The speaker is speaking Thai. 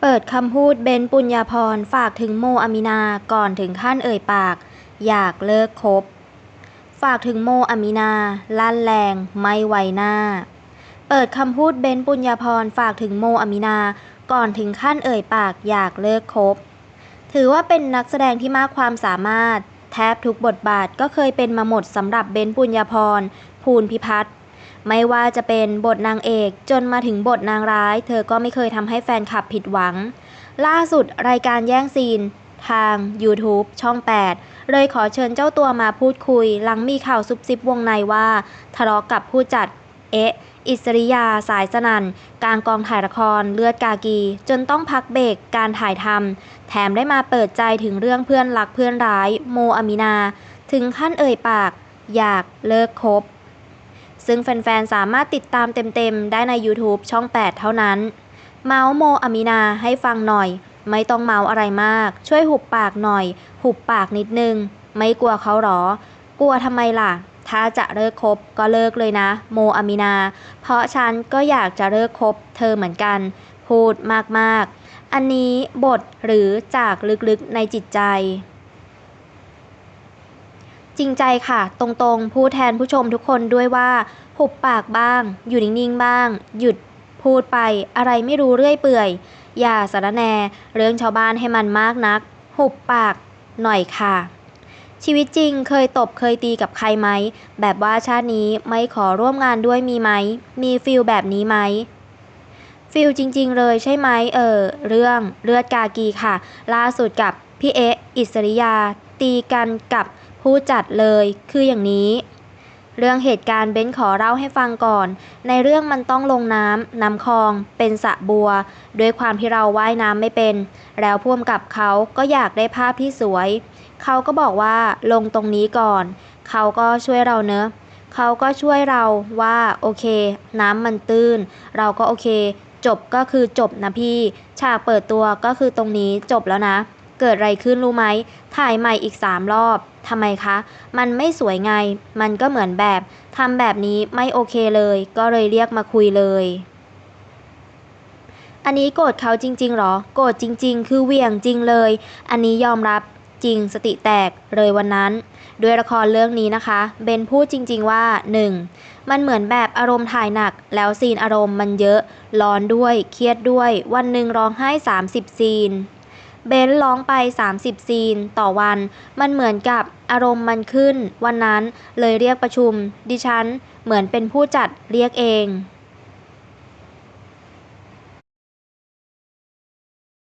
เปิดคำพูดเบนปุญญาพรฝากถึงโม อามินา ก่อนถึงขั้นเอ่ยปาก อยากเลิกคบ ฝากถึงโม อามินา ลั่นแรง ไม่ไวหน้า เปิดคำพูดเบนปุญญาพรฝากถึงโม อามินา ก่อนถึงขั้นเอ่ยปาก อยากเลิกคบ ถือว่าเป็นนักแสดงที่มากความสามารถ แทบทุกบทบาทก็เคยเป็นมาหมดสำหรับเบนปุญญาพรภูลพิพัฒน์ ไม่ว่าจะเป็นบทนางเอกจนมาถึงบทนางร้าย เธอก็ไม่เคยทำให้แฟนคลับผิดหวัง ล่าสุดรายการแย่งซีน ทาง YouTube ช่อง 8 เลยขอเชิญเจ้าตัวมาพูดคุย หลังมีข่าวซุบซิบวงในว่า ทะเลาะกับผู้จัด เอ๊ะ อิสริยาสายสนันกลางกองถ่ายละครเลือดกากี จนต้องพักเบรกการถ่ายทำแถมได้มาเปิดใจถึงเรื่องเพื่อนรักเพื่อนร้าย โมอามินา ถึงขั้นเอ่ยปาก อยากเลิกคบ ซึ่งแฟนๆ สามารถติดตามเต็มๆ ได้ใน YouTube ช่อง 8 เท่านั้น เมาส์โมอามินาให้ฟังหน่อย ไม่ต้องเมาอะไรมาก ช่วยหุบปากหน่อย หุบปากนิดนึง ไม่กลัวเขาหรอ กลัวทำไมล่ะ ถ้าจะเลิกคบก็เลิกเลยนะ โมอามินา เพราะฉันก็อยากจะเลิกคบเธอเหมือนกัน พูดมากๆ อันนี้บทหรือจากลึกๆในจิตใจ จริงใจค่ะ ตรงๆ พูดแทนผู้ชมทุกคนด้วยว่า หุบปากบ้าง อยู่นิ่งๆบ้าง หยุดพูดไป อะไรไม่รู้เรื่อยเปื่อย อย่าสารแน เรื่องชาวบ้านให้มันมากนัก หุบปากหน่อยค่ะ ชีวิตจริงเคยตบเคยตีกับใครไหม แบบว่าชาตินี้ไม่ขอร่วมงานด้วยมีไหม มีฟิลแบบนี้ไหมฟิลจริง ๆ เลยใช่ไหมเออเรื่องเลือดกากีค่ะ ล่าสุดกับพี่เอะอิสริยา ตีกันกับ ผู้จัดเลยคืออย่างนี้ เรื่องเหตุการณ์เบ้นขอเล่าให้ฟังก่อน ในเรื่องมันต้องลงน้ำน้ำคลองเป็นสระบัว ด้วยความที่เราว่ายน้ำไม่เป็น แล้วพ่วมกับเขาก็อยากได้ภาพที่สวย เขาก็บอกว่าลงตรงนี้ก่อน เขาก็ช่วยเราเนอะเขาก็ช่วยเราว่าโอเค น้ำมันตื้น เราก็โอเค จบก็คือจบนะพี่ ฉากเปิดตัวก็คือตรงนี้จบแล้วนะ เกิดอะไรขึ้นรู้ไหม ถ่ายใหม่อีกสามรอบทำไมคะ มันไม่สวยไง มันก็เหมือนแบบทำแบบนี้ไม่โอเคเลย ก็เลยเรียกมาคุยเลย อันนี้โกรธเขาจริงๆหรอ โกรธจริง ๆ คือเวี่ยงจริงเลย อันนี้ยอมรับจริงสติแตกเลยวันนั้น ด้วยละครเรื่องนี้นะคะ เบนพูดจริง ๆ ว่า 1. มันเหมือนแบบอารมณ์ถ่ายหนัก แล้วซีนอารมณ์มันเยอะ ร้อนด้วย เครียดด้วย วันหนึ่งร้องไห้ 30 ซีน เบนร้องไป 30 ซีน ต่อวัน มันเหมือนกับอารมณ์มันขึ้น วันนั้นเลยเรียกประชุม ดิฉันเหมือนเป็นผู้จัดเรียกเอง